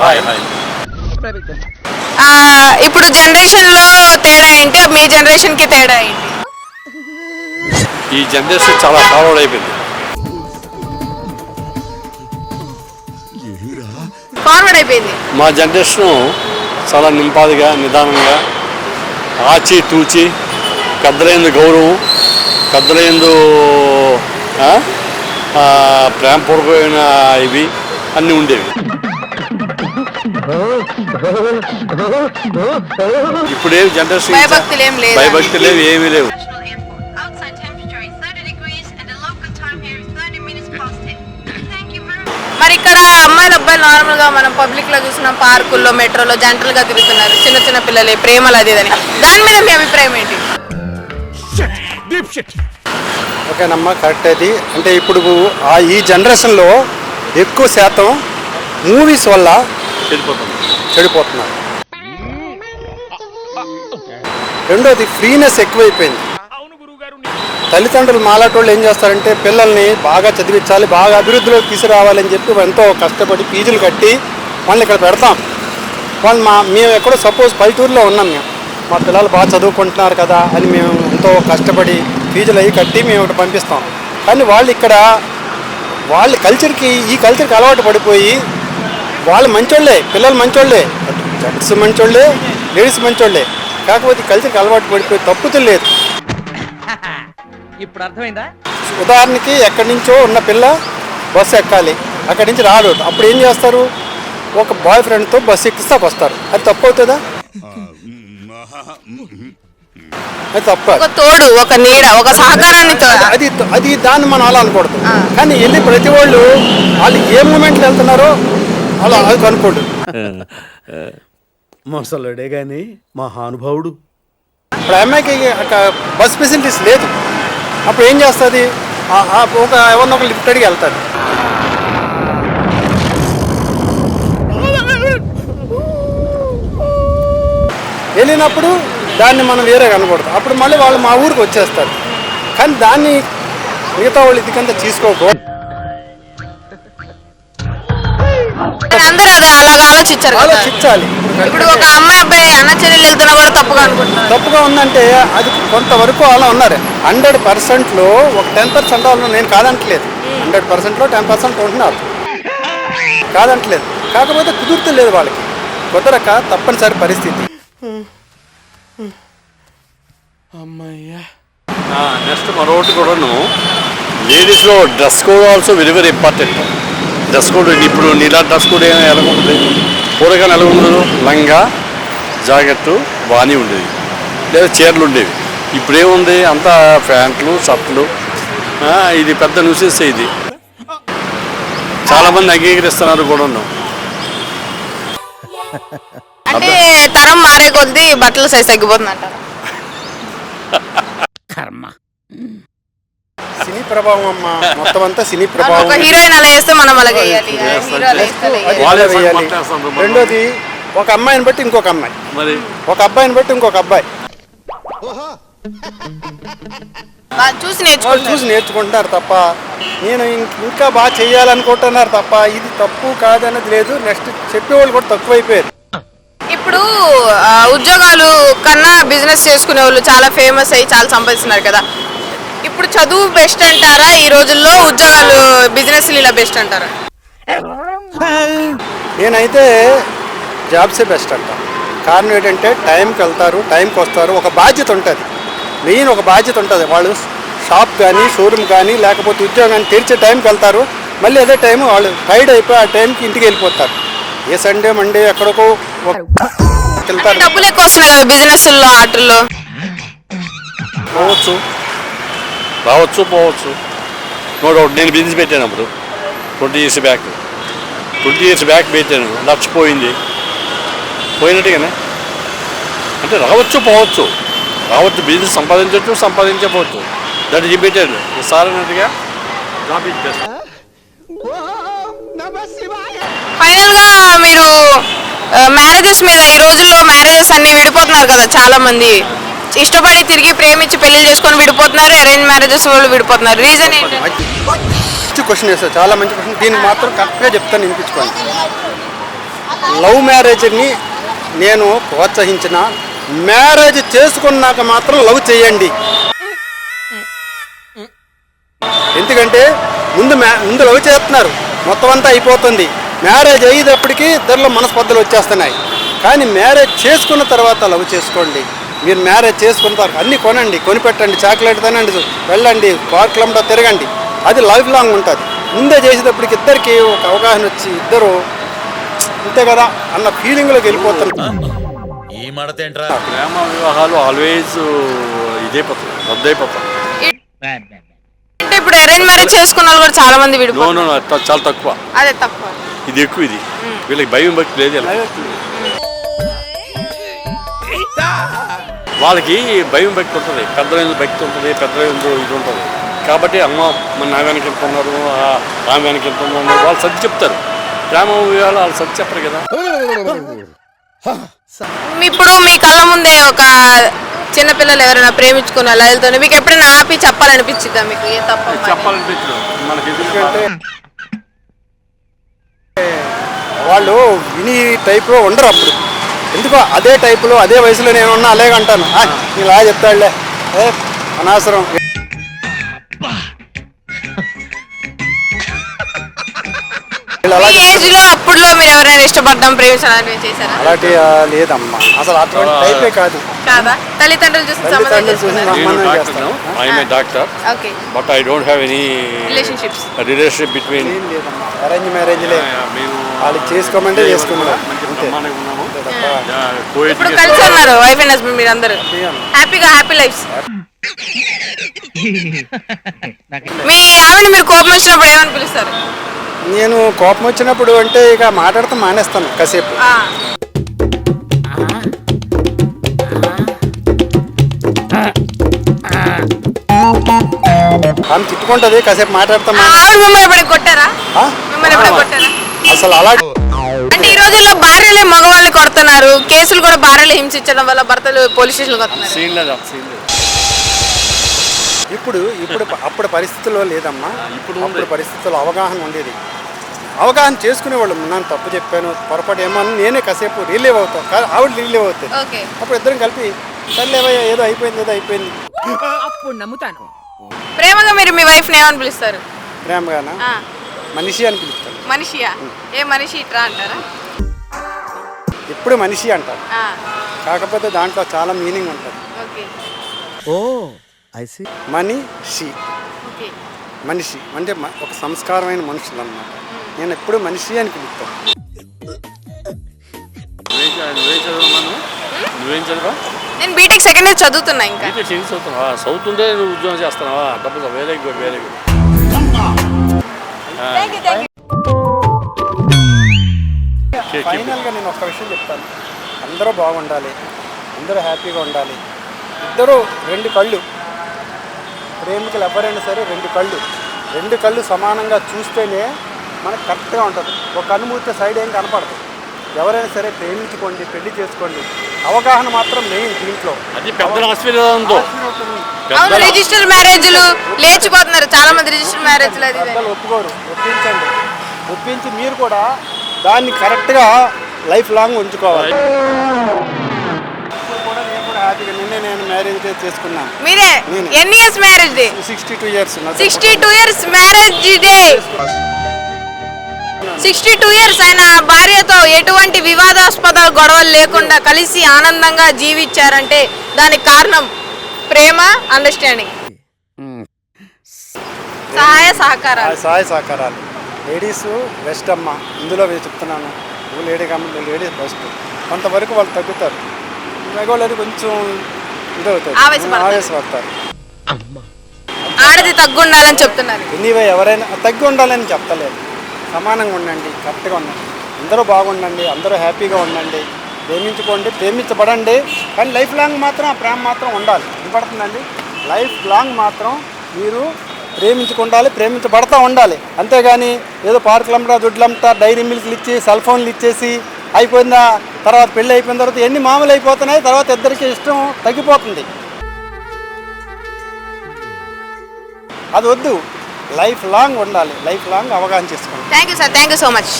Hi hi. ఆ, ఇప్పుడు జనరేషన్లో తేడా ఏంటి మీ జనరేషన్కి తేడా ఏంటి? ఈ జనరేషన్ చాలా ఫార్వర్డ్ అయిపోయింది. ఫార్వర్డ్ అయిపోయింది. మా జనరేషన్ చాలా నింపాదిగా నిదానంగా ఆచి తూచి పెద్దలైందు గౌరవం పెద్దలైందు ప్రేమపూర్వకమైన ఇవి అన్నీ ఉండేవి. ఇప్పుడేమి జనరేషన్ భయభక్తులు ఏం లేదా? భయభక్తి లేవు ఏమీ లేవు International Airport. Outside temperature is 30 degrees and the local time here is 30 minutes past 10. Thank you very much. మరి ఇక్కడ అమ్మాయిలు అబ్బాయిలు నార్మల్గా మనం పబ్లిక్లో చూసిన పార్కుల్లో మెట్రోలో జంటలుగా తిరుగుతున్నారు చిన్న చిన్న పిల్లలు ప్రేమలు అది ఇదని దాని మీద మీ అభిప్రాయం ఏంటి ఓకేనమ్మా కరెక్ట్ అది అంటే ఇప్పుడు ఆ ఈ జనరేషన్లో ఎక్కువ శాతం మూవీస్ వల్ల వెళ్ళిపోతాం చెడిపోతున్నారు. రెండోది ఫ్రీనెస్ ఎక్కువైపోయింది. తల్లిదండ్రులు మాలాటోళ్ళు ఏం చేస్తారంటే పిల్లల్ని బాగా చదివించాలి బాగా అభివృద్ధిలోకి తీసుకురావాలని చెప్పి ఎంతో కష్టపడి ఫీజులు కట్టి వాళ్ళని ఇక్కడ పెడతాం. వాళ్ళు మా మేము ఎక్కడో సపోజ్ పల్లెటూరులో ఉన్నాం మేము. మా పిల్లలు బాగా చదువుకుంటున్నారు కదా అని మేము ఎంతో కష్టపడి ఫీజులు అవి కట్టి మేము ఇక్కడ పంపిస్తాం. కానీ వాళ్ళు ఇక్కడ వాళ్ళ కల్చర్కి ఈ కల్చర్కి అలవాటు పడిపోయి వాళ్ళు మంచోళ్ళే పిల్లలు మంచోళ్ళే జెంట్స్ మంచోళ్ళే లేడీస్ మంచోళ్ళే. కాకపోతే కల్చర్కి అలవాటు పడిపోయి తప్పుతూ లేదు. ఇప్పుడు అర్థమైందా? ఉదాహరణకి ఎక్కడి నుంచో ఉన్న పిల్ల బస్సు ఎక్కాలి. అక్కడి నుంచి రాడు అప్పుడు ఏం చేస్తారు? ఒక బాయ్ ఫ్రెండ్తో బస్సు ఎక్కిస్తే వస్తారు. అది తప్పు అవుతుందా? అది తప్ప ఒక తోడు ఒక నీడ ఒక సహకారాన్ని తో- అది అది దాన్ని మనం అలా అనకూడదు. కానీ వెళ్ళి ప్రతి వాళ్ళు వాళ్ళు ఏ మూమెంట్లో వెళ్తున్నారో అలా అది కనుక్కోడు మొసలుడే గాని మహానుభావుడు. ఇప్పుడు అమ్మాయికి అక్కడ బస్ ఫెసిలిటీస్ లేదు. అప్పుడు ఏం చేస్తుంది? ఒక ఎవరినో ఒక లిఫ్ట్ అడిగి వెళ్తాడు. వెళ్ళినప్పుడు దాన్ని మనం వేరే కనకూడదు. అప్పుడు మళ్ళీ వాళ్ళు మా ఊరికి వచ్చేస్తారు. కానీ దాన్ని మిగతా వాళ్ళు ఇదికంతా తీసుకోకూడదు. అందరూ అదే అలాగా ఆలోచించారు ఆలోచించాలి. ఇప్పుడు ఒక అమ్మాయి అబ్బాయి అన్న చెల్లెలు వెళ్తున్నా కూడా తప్పుగా అనుకుంటున్నారు. తప్పుగా ఉందంటే అది కొంతవరకు అలా ఉన్నారు. హండ్రెడ్ పర్సెంట్లో ఒక టెన్ పర్సెంట్ వాళ్ళు నేను కాదంటలేదు. హండ్రెడ్ పర్సెంట్లో టెన్ పర్సెంట్ ఉంటున్నారు. కాదంటలేదు. కాకపోతే కుదురుతలేదు వాళ్ళకి. కుదరక తప్పనిసరి పరిస్థితి. నెక్స్ట్ మరొకటి కూడాను. లేడీస్లో dress code also very very important. Dress code ఇప్పుడు నీలా డ్రెస్ కోడ్ ఏమైనా ఎలా ఉంటుంది? పూర్వకాలం ఎలా ఉండదు? లంగా జాకెట్టు వాణి ఉండేది. లేదా చీరలు ఉండేవి. ఇప్పుడేముంది? అంతా ప్యాంట్లు షర్ట్లు. ఆ, ఇది పెద్ద న్యూసెస్ ఇది. చాలామంది అంగీకరిస్తున్నారు కూడా ఉన్నాం అంటే తరం మారే కొద్దీ బట్టల సైజ్ తగ్గిపోతుంది అంటారు సినీ ప్రభావం అమ్మ. మొత్తం అంతా సినీ ఒక ప్రభావం. హీరోయిన్ అలా వేస్తే మనం అలాగే వేయాలి హీరో అలా వేస్తే అలా అది వేయాలి. వాళ్ళే ఇలా వేయాలి. మాట్లాడుతున్నారు మరి. రెండోది ఒక అమ్మాయిని బట్టి ఇంకొక అమ్మాయి. మరి? ఒక అబ్బాయిని బట్టి ఇంకొక అబ్బాయి. వాళ్ళు చూసి వాళ్ళు నేర్చుకుంటారు చూసి నేర్చుకుంటున్నారు తప్ప నేను ఇం- ఇంకా బాగా చేయాలనుకుంటున్నారు తప్ప ఇది తప్పు కాదన్నది లేదు. నెక్స్ట్ చెప్పేవాళ్ళు కూడా తక్కువైపోయారు. ఇప్పుడు ఆ, ఉద్యోగాలు కన్నా బిజినెస్ చేసుకునే వాళ్ళు చాలా ఫేమస్ అయ్యి చాలా సంపాదిస్తున్నారు కదా. ఇప్పుడు చదువు బెస్ట్ అంటారా? ఈ రోజుల్లో ఉద్యోగాలు బిజినెస్ ఇలా బెస్ట్ అంటారా? నేనైతే జాబ్సే బెస్ట్ అంట. కారణం ఏంటంటే టైంకి వెళ్తారు టైంకి వస్తారు ఒక బాధ్యత ఉంటుంది. మెయిన్ ఒక బాధ్యత ఉంటుంది. వాళ్ళు షాప్ కానీ షోరూమ్ కానీ లేకపోతే ఉద్యోగాన్ని తెరిచే టైంకి వెళ్తారు. మళ్ళీ అదే టైం వాళ్ళు టైర్డ్ అయిపోయి ఆ టైంకి ఇంటికి వెళ్ళిపోతారు. ఏ సండే మండే ఎక్కడికో వెళ్తారు డబ్బులు ఎక్కువ వస్తున్నాయి కదా బిజినెస్లో ఆటల్లో? పోవచ్చు. రావచ్చు పోవచ్చు. నో డౌట్ నేను బిజినెస్ పెట్టాను అప్పుడు. Twenty years back twenty years back పెట్టాను. లక్ష పోయింది పోయినట్టుగానే. అంటే రావచ్చు పోవచ్చు. రావచ్చు బిజినెస్ సంపాదించవచ్చు సంపాదించకపోవచ్చు. దట్ ఈ సార్ అన్నట్టుగా జాబ్ బెస్ట్ ఫైనల్గా మీరు uh, మ్యారేజెస్ మీద ఈ రోజుల్లో మ్యారేజెస్ అన్ని విడిపోతున్నారు కదా చాలా మంది ఇష్టపడి తిరిగి ప్రేమించి పెళ్ళి చేసుకొని విడిపోతున్నారు అరేంజ్ మ్యారేజెస్ వాళ్ళు విడిపోతున్నారు. రీజన్ ఏంటి? మంచి క్వశ్చన్ వేస్తారు చాలా మంచి క్వశ్చన్ దీనికి మాత్రం కరెక్ట్గా చెప్తాను వినిపించుకోండి. లవ్ మ్యారేజ్ని నేను ప్రోత్సహించిన మ్యారేజ్ చేసుకున్నాక మాత్రం లవ్ చేయండి. ఎందుకంటే ముందు మ్యా ముందు లవ్ చేస్తున్నారు. మొత్తం అంతా అయిపోతుంది. మ్యారేజ్ అయ్యేటప్పటికీ ఇద్దరిలో మనస్పర్ధలు వచ్చేస్తున్నాయి. కానీ మ్యారేజ్ చేసుకున్న తర్వాత లవ్ చేసుకోండి. మీరు మ్యారేజ్ చేసుకున్న తర్వాత అన్నీ కొనండి కొనిపెట్టండి చాక్లెట్ తినండి వెళ్ళండి పార్కులంతా తిరగండి. అది లైఫ్ లాంగ్ ఉంటుంది. ముందే చేసేటప్పటికి ఇద్దరికి ఒక అవగాహన వచ్చి ఇద్దరు అంతే కదా అన్న ఫీలింగ్లోకి వెళ్ళిపోతున్నారు ఈ మడతేంట్రా ప్రేమ వివాహాలు ఆల్వేస్ ఇదైపోతాయి రద్దయిపోతాయి అంటే ఇప్పుడు అరేంజ్ మ్యారేజ్ చేసుకున్న వాళ్ళు కూడా చాలా మంది నో విడిపోతారు. నో నో, చాలా తక్కువ. అదే తక్కువ. ఇది ఎక్కువ ఇది. వీళ్ళకి భయం భక్తి లేదు ఇలా. వాళ్ళకి భయం భక్తి ఉంటుంది పెద్ద భక్తి ఉంటుంది పెద్ద ఇది ఉంటుంది కాబట్టి అమ్మ మన నా వెనక ఎంత ఉన్నారు ఆ ఆమె వెనక ఎంత ఉన్నారు వాళ్ళు సర్ది చెప్తారు. ప్రేమ వాళ్ళు సర్ది చెప్పరు కదా. ఇప్పుడు మీ కళ్ళ ముందే ఒక చిన్నపిల్లలు ఎవరైనా ప్రేమించుకున్న లయలతో మీకు ఎప్పుడైనా ఆపి చెప్పాలనిపించిందా మీకు? ఏ తప్ప చెప్పాలనిపించదు మనకి ఎందుకంటే వాళ్ళు విని టైప్లో ఉండరు అప్పుడు. ఎందుకో అదే టైపులో అదే వయసులో నేను ఉన్నా అలాగే అంటాను. "ఆ, ఇలా చెప్తాడులే. ఏ అనవసరం. ఏజ్లో అప్పుడులో మీరు ఎవరైనా ఇష్టపడడం ప్రేమించడం చేశారా? అలాంటి ఆ, లేదమ్మా. అసలు అటువంటి టైపే కాదు. తల్లిదండ్రులు సంబంధం తల్లిదండ్రులు చేసుకున్నారు సంబంధం చేస్తాను. ఓకే. రిలేషన్షిప్స్ ఏం లేదమ్మా. అరేంజ్ మ్యారేజ్లే వాళ్ళు చేసుకోమంటే చేసుకున్నారు ఇప్పుడు కలిసి ఉన్నారు వైఫ్ అండ్ హస్బెండ్ మీరు అందరూ హ్యాపీగా హ్యాపీ లైఫ్ మీ ఆవిడ మీరు కోపం వచ్చినప్పుడు ఏమని పిలుస్తారు? నేను కోపం వచ్చినప్పుడు అంటే ఇక మాట్లాడతాం మానేస్తాను కాసేపు. ఆ, ఆమె తిట్టుకుంటది కాసేపు మాట్లాడతాం ఆవిడ మిమ్మల్ని ఎప్పుడైనా కొట్టారా? మిమ్మల్ని ఎప్పుడైనా కొట్టారా? అసలు అలా అంటే ఈ రోజుల్లో భార్యలే మగవాళ్ళని కొడుతున్నారు. కేసులు కూడా భార్యలు హింసించడం వల్ల భర్తలు పోలీస్ స్టేషన్కి వస్తున్నారు. సీన్ లేదు సీన్ లేదు. ఇప్పుడు ఇప్పుడు అప్పుడు పరిస్థితుల్లో లేదమ్మా. ఇప్పుడు అప్పుడు పరిస్థితుల్లో అవగాహన ఉండేది. అవగాహన చేసుకునేవాళ్ళు నేను తప్పు చెప్పాను పొరపాటు ఏమో అని నేనే కాసేపు రిలీవ్ అవుతాను ఆవిడ రిలీవ్ అవుతుంది. ఓకే. అప్పుడు ఇద్దరం కలిపి సర్లేవయ్యా ఏదో అయిపోయింది ఏదో అయిపోయింది. అప్పుడు నమ్ముతాను. ప్రేమగా మీరు మీ వైఫ్ ఏమని పిలుస్తారు? ప్రేమగాన? ఆ, మనిషి అని పిలుస్తాను మనిషియా? ఏ మనిషి ఇట్రా అంటారా? ఇప్పుడు మనిషి అంటారు. ఆ, కాకపోతే దాంట్లో చాలా మీనింగ్ ఉంటుంది. ఓకే. Oh I see. మనిషి ఓకే. మనిషి. అంటే మ- ఒక సంస్కారమైన మనుషులు అన్నమాట నేను ఎప్పుడు మనిషి అని పిలుస్తాను. నువ్వేం చదివా నేను బీటెక్ సెకండ్ ఇయర్ చదువుతున్నా ఇంకా. అయితే చేంజ్ అవుతున్నావా చదువుతుంటే నువ్వు ఉద్యోగం చేస్తున్నావా? డబ్బులు వెరీ వెరీ ఫైనల్గా నేను ఒక్క విషయం చెప్తాను. అందరూ బాగుండాలి. అందరూ హ్యాపీగా ఉండాలి. ఇద్దరు రెండు కళ్ళు. ప్రేమికులు ఎవరైనా సరే రెండు కళ్ళు. రెండు కళ్ళు సమానంగా చూస్తేనే మనకు కరెక్ట్గా ఉంటుంది. ఒక కన్ను మూస్తే సైడ్ ఏం కనపడదు. ఎవరైనా సరే ప్రేమించుకోండి పెళ్ళి చేసుకోండి. అవగాహన మాత్రం మెయిన్ దీంట్లో. అది పెద్దల ఆశీర్వాదంతో. అవును రిజిస్టర్ మ్యారేజ్లు లేచిపోతున్నారు. చాలా మంది రిజిస్టర్ మ్యారేజ్లు అది ఇది. అని. పెద్దలు ఒప్పుకోరు. ఒప్పించండి. ఒప్పించి మీరు కూడా దాన్ని కరెక్ట్గా లైఫ్ లాంగ్ ఉంచుకోవాలి. ఇప్పుడు కూడా నేను కూడా హ్యాపీగా నిన్నే నేను మ్యారేజ్ డే చేసుకున్నాను. మీరే? నేనే. ఎన్ని years marriage day? Sixty two years sixty two years marriage day. Sixty two years ఆయన భార్యతో ఎటువంటి వివాదాస్పద గొడవలు లేకుండా కలిసి ఆనందంగా జీవించారంటే దానికి కారణం ప్రేమ అండర్స్టాండింగ్ సహాయ సహకారాలు. సహాయ సహకారాలు. లేడీస్ బెస్ట్ అమ్మ. ఇందులో నేను చెప్తున్నాను. నువ్వు లేడీ కాబట్టి లేడీస్ బెస్ట్. కొంతవరకు వాళ్ళు తగ్గుతారు. మగవాళ్ళు కొంచెం ఇదవుతారు ఆవేశపడతారు. ఆడది తగ్గుండాలని చెప్తున్నారు. ఎనీవే ఎవరైనా తగ్గి ఉండాలని చెప్తలేదు సమానంగా ఉండండి కరెక్ట్గా ఉండండి. అందరూ బాగుండండి అందరూ హ్యాపీగా ఉండండి. ప్రేమించుకోండి ప్రేమించబడండి. కానీ లైఫ్ లాంగ్ మాత్రం ఆ ప్రేమ మాత్రం ఉండాలి. వినపడుతుందండి లైఫ్ లాంగ్ మాత్రం మీరు ప్రేమించుకుండాలి ప్రేమించబడతా ఉండాలి. అంతేగాని ఏదో పార్కులంతా దుడ్లంతా డైరీ మిల్క్లు ఇచ్చి సెల్ ఫోన్లు ఇచ్చేసి అయిపోయిన తర్వాత పెళ్ళి అయిపోయిన తర్వాత ఎన్ని మామూలు అయిపోతున్నాయి తర్వాత ఇద్దరికి ఇష్టం తగ్గిపోతుంది. అది వద్దు. లైఫ్ లాంగ్ ఉండాలి. లైఫ్ లాంగ్ అవగాహన చేసుకోండి thank you sir thank you so much